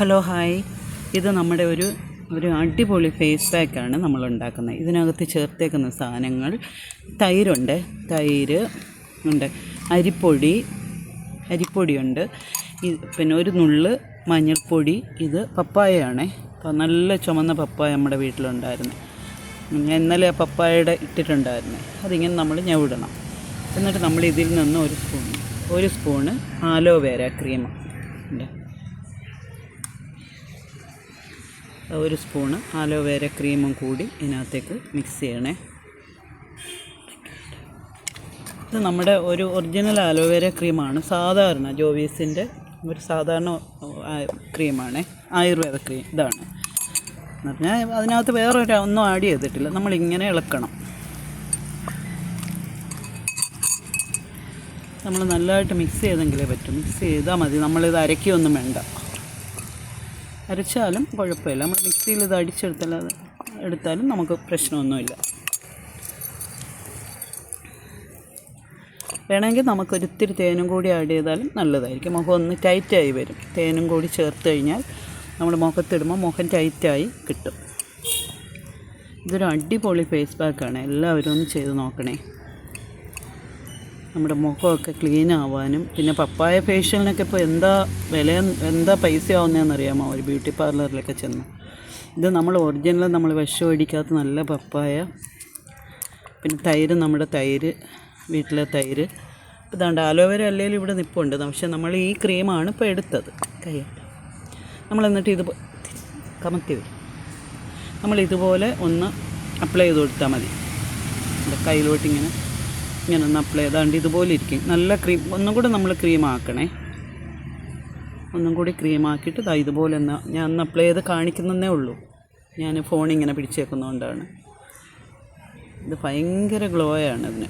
Hello hi. ഇത് നമ്മുടെ ഒരു ഒരു അടിപൊളി ഫേസ് പാക്കാണ് നമ്മൾ ഉണ്ടാക്കുന്നത്. ഇതിനകത്ത് ചേർത്തേക്കുന്ന സാധനങ്ങൾ തൈരുണ്ട്. തൈര് ഉണ്ട്. അരിപ്പൊടി അരിപ്പൊടിയുണ്ട് പിന്നെ ഒരു നുള്ള് മഞ്ഞൾപ്പൊടി. ഇത് പപ്പായയാണ്. അപ്പോൾ നല്ല ചുമന്ന പപ്പായ നമ്മുടെ വീട്ടിലുണ്ടായിരുന്നു. ഇന്നലെ ആ പപ്പായയുടെ ഇട്ടിട്ടുണ്ടായിരുന്നു. അതിങ്ങനെ നമ്മൾ ഞവിടണം. എന്നിട്ട് നമ്മൾ ഇതിൽ നിന്ന് ഒരു സ്പൂൺ ഒരു സ്പൂണ് ആലോവേര ക്രീം ഉണ്ട്. ഒരു സ്പൂണ് ആലോവേര ക്രീമും കൂടി ഇതിനകത്തേക്ക് മിക്സ് ചെയ്യണേ. ഇത് നമ്മുടെ ഒരു ഒറിജിനൽ ആലോവേര ക്രീമാണ്. സാധാരണ ജോവീസിന്റെ ഒരു സാധാരണ ക്രീമാണേ. ആയുർവേദ ക്രീം ഇതാണ്. എന്ന് പറഞ്ഞാൽ അതിനകത്ത് വേറെ ഒരു ഒന്നും ആഡ് ചെയ്തിട്ടില്ല. നമ്മളിങ്ങനെ ഇളക്കണം. നമ്മൾ നല്ലതായിട്ട് മിക്സ് ചെയ്തെങ്കിലേ പറ്റും. മിക്സ് ചെയ്താൽ മതി. നമ്മളിത് അരക്കുകയൊന്നും വേണ്ട. അരച്ചാലും കുഴപ്പമില്ല. നമ്മൾ മിക്സിയിൽ ഇത് അടിച്ചെടുത്താൽ അത് എടുത്താലും നമുക്ക് പ്രശ്നമൊന്നുമില്ല. വേണമെങ്കിൽ നമുക്കൊരിത്തിരി തേനും കൂടി ആഡ് ചെയ്താലും നല്ലതായിരിക്കും. മുഖം ഒന്ന് ടൈറ്റായി വരും. തേനും കൂടി ചേർത്ത് കഴിഞ്ഞാൽ നമ്മൾ മുഖത്തിടുമ്പോൾ മുഖം ടൈറ്റായി കിട്ടും. ഇതൊരു അടിപൊളി ഫേസ് പാക്കാണ് എല്ലാവരും ഒന്ന് ചെയ്ത് നോക്കണേ. നമ്മുടെ മുഖമൊക്കെ ക്ലീൻ ആവാനും പിന്നെ പപ്പായ ഫേഷ്യലിനൊക്കെ ഇപ്പോൾ എന്താ വില എന്താ പൈസ ആവുന്നതെന്ന് അറിയാമോ? ഒരു ബ്യൂട്ടി പാർലറിലൊക്കെ ചെന്ന്. ഇത് നമ്മൾ ഒറിജിനൽ നമ്മൾ വിഷം അടിക്കാത്ത നല്ല പപ്പായ. പിന്നെ തൈര് നമ്മുടെ തൈര് വീട്ടിലെ തൈര്. ഇതാണ്ട് അലോവേര അല്ലെങ്കിൽ ഇവിടെ നിപ്പുണ്ട്. പക്ഷെ നമ്മൾ ഈ ക്രീമാണ് ഇപ്പോൾ എടുത്തത്. കൈ നമ്മൾ എന്നിട്ട് ഇത് കമത്തി വരും. നമ്മൾ ഇതുപോലെ ഒന്ന് അപ്ലൈ ചെയ്ത് കൊടുത്താൽ മതി. കയ്യിലോട്ടിങ്ങനെ കയ്യിലോട്ട് ഇങ്ങനെ ഒന്ന് അപ്ലൈ ചെയ്താണ്ട് ഇതുപോലെ ഇരിക്കും. നല്ല ക്രീം ഒന്നും കൂടെ നമ്മൾ ക്രീം ആക്കണേ. ഒന്നും കൂടി ക്രീം ആക്കിയിട്ട് ദാ ഇതുപോലെ ഒന്ന് ഞാൻ ഒന്ന് അപ്ലൈ ചെയ്ത് കാണിക്കുന്നതേ ഉള്ളൂ. ഞാൻ ഫോൺ ഇങ്ങനെ പിടിച്ചേക്കുന്നതുകൊണ്ടാണ് ഇത് ഭയങ്കര ഗ്ലോ ആണ് ഇതിന്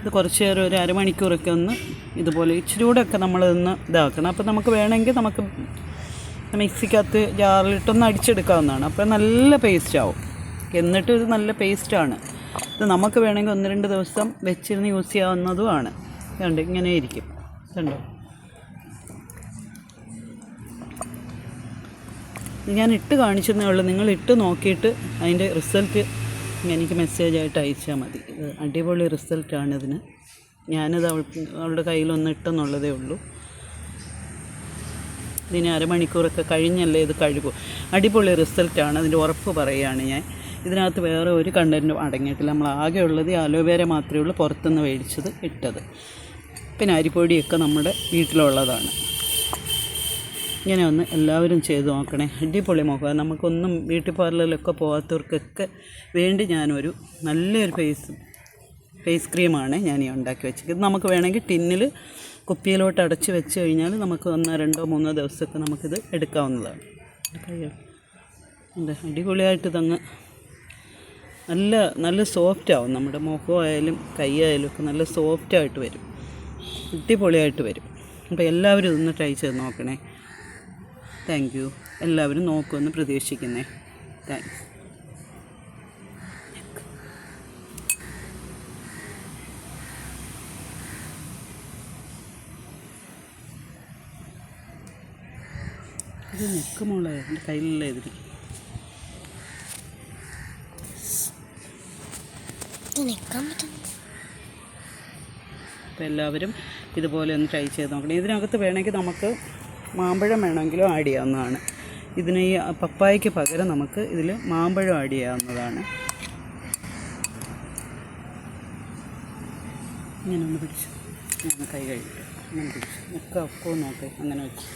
ഇത് കുറച്ച് നേരം ഒരു അരമണിക്കൂറൊക്കെ ഒന്ന് ഇതുപോലെ ഇച്ചിരി കൂടെ ഒക്കെ നമ്മളിതൊന്ന് ഇതാക്കണം. അപ്പോൾ നമുക്ക് വേണമെങ്കിൽ നമുക്ക് മിക്സിക്കകത്ത് ജാറിലിട്ടൊന്ന് അടിച്ചെടുക്കാവുന്നതാണ്. അപ്പോൾ നല്ല പേസ്റ്റ് ആവും. എന്നിട്ട് ഇത് നല്ല പേസ്റ്റാണ് ഇത് നമുക്ക് വേണമെങ്കിൽ ഒന്ന് രണ്ട് ദിവസം വെച്ചിരുന്ന് യൂസ് ചെയ്യാവുന്നതുമാണ്. കണ്ട് ഇങ്ങനെ ഇരിക്കും. കണ്ടോ ഞാൻ ഇട്ട് കാണിച്ചെന്നേ ഉള്ളൂ. നിങ്ങൾ ഇട്ട് നോക്കിയിട്ട് അതിന്റെ റിസൾട്ട് എനിക്ക് മെസ്സേജ് ആയിട്ട് അയച്ചാൽ മതി. അടിപൊളി റിസൾട്ടാണ് ഇതിന്. ഞാനത് അവൾക്ക് അവളുടെ കയ്യിലൊന്ന് ഇട്ടെന്നുള്ളതേ ഉള്ളൂ. ഇതിന് അരമണിക്കൂറൊക്കെ കഴിഞ്ഞല്ലേ ഇത് കഴുകും. അടിപൊളി റിസൾട്ടാണ് അതിന്റെ ഉറപ്പ് പറയുകയാണ് ഞാൻ. ഇതിനകത്ത് വേറെ ഒരു കണ്ടന്റും അടങ്ങിയിട്ടില്ല. നമ്മൾ ആകെ ഉള്ളത് ഈ അലോവേര മാത്രമേ ഉള്ളൂ പുറത്തുനിന്ന് മേടിച്ചത് ഇട്ടത്. പിന്നെ അരിപ്പൊടിയൊക്കെ നമ്മുടെ വീട്ടിലുള്ളതാണ്. ഇങ്ങനെ ഒന്ന് എല്ലാവരും ചെയ്ത് നോക്കണേ. അടിപൊളി മുഖം നമുക്കൊന്നും ബ്യൂട്ടി പാർലറിലൊക്കെ പോകാത്തവർക്കൊക്കെ വേണ്ടി ഞാനൊരു നല്ലൊരു ഫേസ് ഫേസ് ക്രീമാണ് ഞാൻ ഈ ഉണ്ടാക്കി വെച്ചത് നമുക്ക് വേണമെങ്കിൽ ടിന്നിൽ കുപ്പിയിലോട്ട് അടച്ച് വെച്ച് കഴിഞ്ഞാൽ നമുക്ക് ഒന്നോ രണ്ടോ മൂന്നോ ദിവസമൊക്കെ നമുക്കിത് എടുക്കാവുന്നതാണ്. അടിപൊളിയായിട്ട് ഇതങ്ങ് നല്ല നല്ല സോഫ്റ്റ് ആവും. നമ്മുടെ മുഖമായാലും കൈയായാലും ഒക്കെ നല്ല സോഫ്റ്റ് ആയിട്ട് വരും. അടിപൊളിയായിട്ട് വരും. അപ്പോൾ എല്ലാവരും ഇതൊന്ന് ട്രൈ ചെയ്ത് നോക്കണേ. താങ്ക് യു എല്ലാവരും നോക്കുമെന്ന് പ്രതീക്ഷിക്കുന്നേ. താങ്ക്സ് ഇത് നെക്ക് മോളെ എന്റെ കയ്യിലുള്ള ഇതിരിക്കും നിൽക്കാൻ അപ്പോൾ എല്ലാവരും ഇതുപോലെ ഒന്ന് ട്രൈ ചെയ്ത് നോക്കണം. ഇതിനകത്ത് വേണമെങ്കിൽ നമുക്ക് മാമ്പഴം വേണമെങ്കിലും ആഡ് ചെയ്യാവുന്നതാണ്. ഇതിന് ഈ പപ്പായയ്ക്ക് പകരം നമുക്ക് ഇതിൽ മാമ്പഴം ആഡ് ചെയ്യാവുന്നതാണ്. ഇങ്ങനെ ഒന്ന് പിടിച്ചു. ഞാൻ കൈ കഴിക്കും ഇങ്ങനെ പിടിച്ചു. ഒക്കെ ഒക്കെ നോക്കി. അങ്ങനെ വെച്ച്.